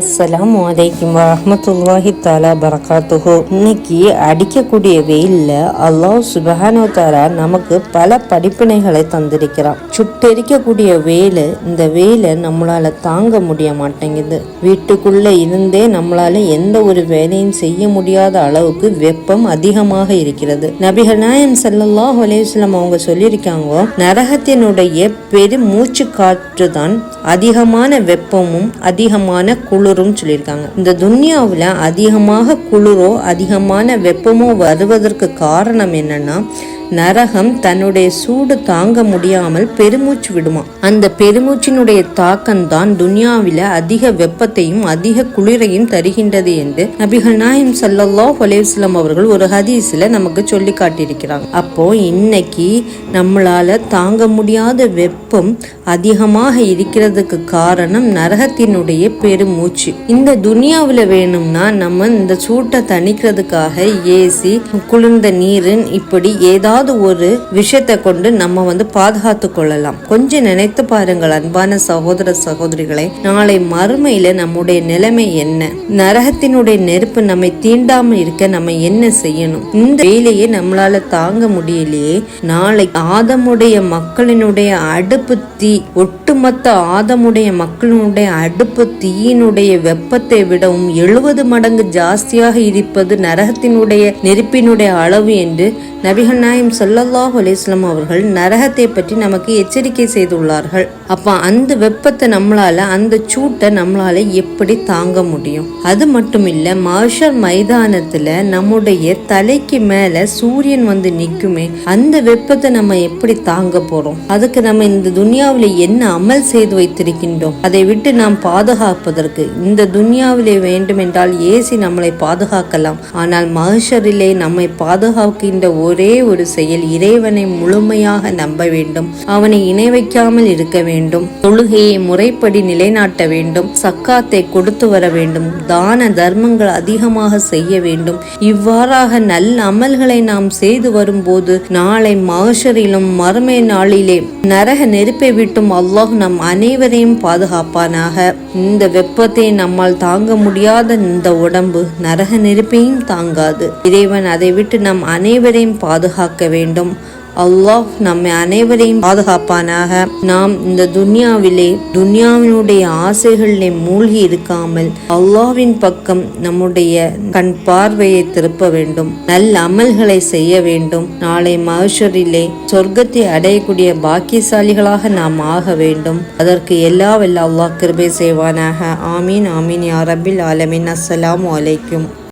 அஸ்லாம் வலைக்கும் வரமத்துல்லாஹி தாலா பரகாத்துஹோ. இன்னைக்கு அடிக்கக்கூடிய வெயில்ல அல்லாஹ் சுபஹானோ தாலா நமக்கு பல படிப்பினைகளை தந்திருக்கிறான். சுட்டெரிக்கக்கூடிய வெயில் இந்த வெயிலை நம்மளால தாங்க முடிய மாட்டேங்குது. வீட்டுக்குள்ள இருந்தே நம்மளால எந்த ஒரு வேலையும் செய்ய முடியாத அளவுக்கு வெப்பம் அதிகமாக இருக்கிறது. நபிகள் நாயம் ஸல்லல்லாஹு அலைஹி அவங்க சொல்லியிருக்காங்க நரகத்தினுடைய பெரு மூச்சு காற்று தான் அதிகமான வெப்பமும் அதிகமான குழு குளிரும் சொல்லியிருக்காங்க. இந்த துன்யாவில் அதிகமாக குளிரோ அதிகமான வெப்பமோ வருவதற்கு காரணம் என்னன்னா நரகம் தன்னுடைய சூடு தாங்க முடியாமல் பெருமூச்சு விடுமா? அந்த பெருமூச்சினுடைய தாக்கம் தான் துன்யாவில அதிக வெப்பத்தையும் அதிக குளிரையும் தருகின்றது என்று நபிகள் நாயம் சல்லல்லா அலைஹி அவர்கள் ஒரு ஹதீஸ்ல நமக்கு சொல்லி காட்டியிருக்கிறாங்க. அப்போ இன்னைக்கு நம்மளால தாங்க முடியாத வெப்பம் அதிகமாக இருக்கிறதுக்கு காரணம் நரகத்தினுடைய பெருமூச்சு. இந்த துனியாவில் வேணும்னா நம்ம இந்த சூட்டை தணிக்கிறதுக்காக ஏசி குளிர்ந்த நீர் இப்படி ஏதாவது ஒரு விஷயத்தை கொண்டு நம்ம வந்து பாதுகாத்து கொள்ளலாம். கொஞ்சம் நினைத்து பாருங்கள் அன்பான சகோதர சகோதரிகளை. நாளை மறுமையில நம்முடைய நிலைமை என்ன? நரகத்தினுடைய நெருப்பு நம்மை தீண்டாமல் இருக்க நம்ம என்ன செய்யணும்? இந்த வேலையை நம்மளால தாங்க முடியலையே. நாளை ஆதமுடைய மக்களினுடைய அடுப்பு தீ ஒட்டுமொத்த ஆதமுடைய மக்களினுடைய அடுப்பு தீயினுடைய வெப்பத்தை விடவும் எழுபது மடங்கு ஜாஸ்தியாக இருப்பது நரகத்தினுடைய நெருப்பினுடைய அளவு என்று நபிகள் நாயம் ஸல்லல்லாஹு அலைஹி அலிஸ்லாம் அவர்கள் நரகத்தை பற்றி நமக்கு எச்சரிக்கை செய்துள்ளார்கள். அப்போ அந்த வெப்பத்தை நம்மளால அந்த சூட்டை நம்மளால எப்படி தாங்க முடியும்? அது மட்டும் இல்ல மாஷர் மைதானத்துல நம்முடைய தலைக்கு மேல சூரியன் வந்து நிற்குமே அந்த வெப்பத்தை நம்ம எப்படி தாங்க போறோம்? அதுக்கு நம்ம இந்த துனியாவில் என்ன அமல் செய்து வைத்திருக்கின்றோம்? அதை விட்டு நாம் பாதுகாப்பதற்கு இந்த துனியாவிலே வேண்டுமென்றால் ஏசி நம்மளை பாதுகாக்கலாம். ஆனால் மகஷரிலே நம்மை பாதுகாக்கின்ற ஒரே ஒரு செயல் இறைவனை முழுமையாக நம்ப வேண்டும். அவனை இணை வைக்காமல் இருக்க வேண்டும். தொழுகையை முறைப்படி நிலைநாட்ட வேண்டும். சக்காத்தை கொடுத்து வர வேண்டும். தான தர்மங்கள் அதிகமாக செய்ய வேண்டும். இவ்வாறாக நல்ல அமல்களை நாம் செய்து வரும்போது நாளை மகஷரிலும் மறுமை நாளிலே நரக நெருப்பை விட்டும் அல்லாஹ் நம் அனைவரையும் பாதுகாப்பானாக. இந்த வெப்பத்தை நம்மால் தாங்க முடியாத இந்த உடம்பு நரக நெருப்பையும் தாங்காது. இறைவன் அதை விட்டு நம் அனைவரையும் பாதுகாக்க வேண்டும். அல்லாஹ் நம்மை அனைவரையும் பாதுகாப்பானாக. நாம் இந்த துன்யாவிலே துன்யாவினுடைய ஆசைகளிலே மூழ்கி இருக்காமல் அல்லாவின் பக்கம் நம்முடைய கண் பார்வையை திருப்ப வேண்டும். நல்ல அமல்களை செய்ய வேண்டும். நாளை மகஷரிலே சொர்க்கத்தை அடையக்கூடிய பாக்கியசாலிகளாக நாம் ஆக வேண்டும். அதற்கு எல்லா வல்ல அல்லாஹ் கிருபை செய்வானாக. ஆமீன் ஆமீன் யாரபில் ஆலமின். அஸ்ஸலாம் அஸ்ஸலாமு